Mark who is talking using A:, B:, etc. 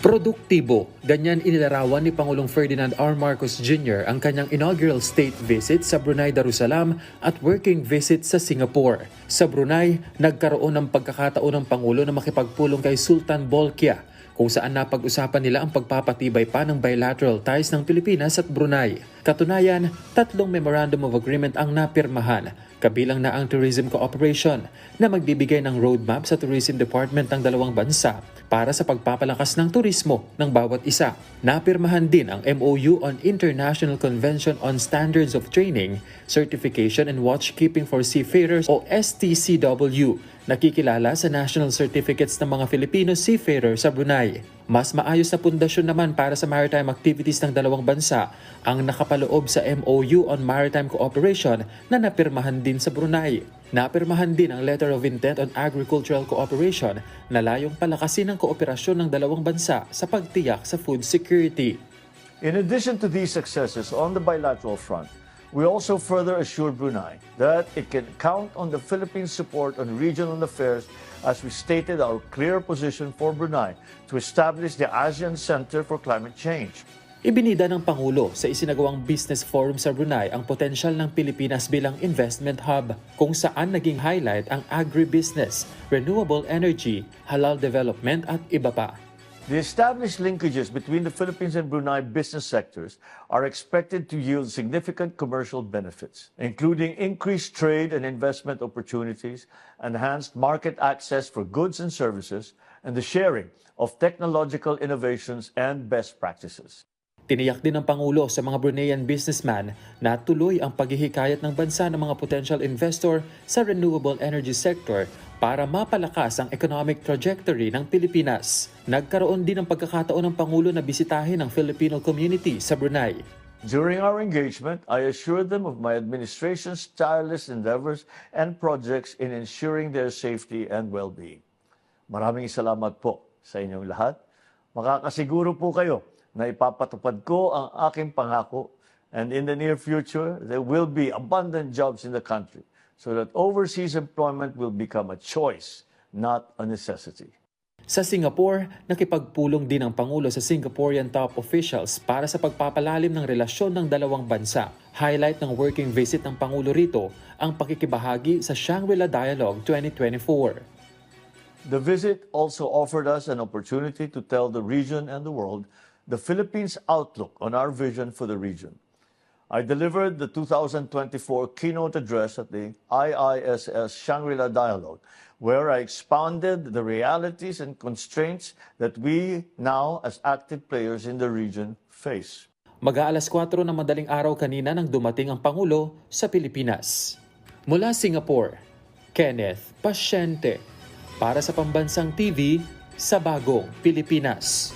A: Produktibo, ganyan inilarawan ni Pangulong Ferdinand R. Marcos Jr. ang kanyang inaugural state visit sa Brunei Darussalam at working visit sa Singapore. Sa Brunei, nagkaroon ng pagkakataon ng Pangulo na makipagpulong kay Sultan Bolkiah kung saan napag-usapan nila ang pagpapatibay pa ng bilateral ties ng Pilipinas at Brunei. Katunayan, tatlong Memorandum of Agreement ang napirmahan, kabilang na ang Tourism Cooperation na magbibigay ng roadmap sa Tourism Department ng dalawang bansa para sa pagpapalakas ng turismo ng bawat isa. Napirmahan din ang MOU on International Convention on Standards of Training, Certification and Watchkeeping for Seafarers o STCW nakikilala sa national certificates ng mga Filipino seafarer sa Brunei. Mas maayos na pundasyon naman para sa maritime activities ng dalawang bansa ang nakapaloob sa MOU on Maritime Cooperation na napirmahan din sa Brunei. Napirmahan din ang Letter of Intent on Agricultural Cooperation na layong palakasin ang kooperasyon ng dalawang bansa sa pagtiyak sa food security.
B: In addition to these successes on the bilateral front, we also further assured Brunei that it can count on the Philippines' support on regional affairs as we stated our clear position for Brunei to establish the ASEAN Center for Climate Change.
A: Ibinida ng Pangulo sa isinagawang business forum sa Brunei ang potensyal ng Pilipinas bilang investment hub kung saan naging highlight ang agribusiness, renewable energy, halal development at iba pa.
B: The established linkages between the Philippines and Brunei business sectors are expected to yield significant commercial benefits, including increased trade and investment opportunities, enhanced market access for goods and services, and the sharing of technological innovations and best practices.
A: Tiniyak din ng Pangulo sa mga Bruneian businessman na tuloy ang paghihikayat ng bansa ng mga potential investor sa renewable energy sector para mapalakas ang economic trajectory ng Pilipinas. Nagkaroon din ng pagkakataon ng Pangulo na bisitahin ang Filipino community sa Brunei.
B: During our engagement, I assured them of my administration's tireless endeavors and projects in ensuring their safety and well-being. Maraming salamat po sa inyong lahat. Makakasiguro po kayo na ipapatupad ko ang aking pangako and in the near future, there will be abundant jobs in the country so that overseas employment will become a choice, not a necessity.
A: Sa Singapore, nakipagpulong din ang Pangulo sa Singaporean top officials para sa pagpapalalim ng relasyon ng dalawang bansa. Highlight ng working visit ng Pangulo rito ang pakikibahagi sa Shangri-La Dialogue 2024.
B: The visit also offered us an opportunity to tell the region and the world the Philippines' outlook on our vision for the region. I delivered the 2024 keynote address at the IISS Shangri-La Dialogue, where I expounded the realities and constraints that we now, as active players in the region, face.
A: Mag-aalas 4 ng madaling araw kanina nang dumating ang Pangulo sa Pilipinas. Mula Singapore, Kenneth Pasyente para sa Pambansang TV sa Bagong Pilipinas.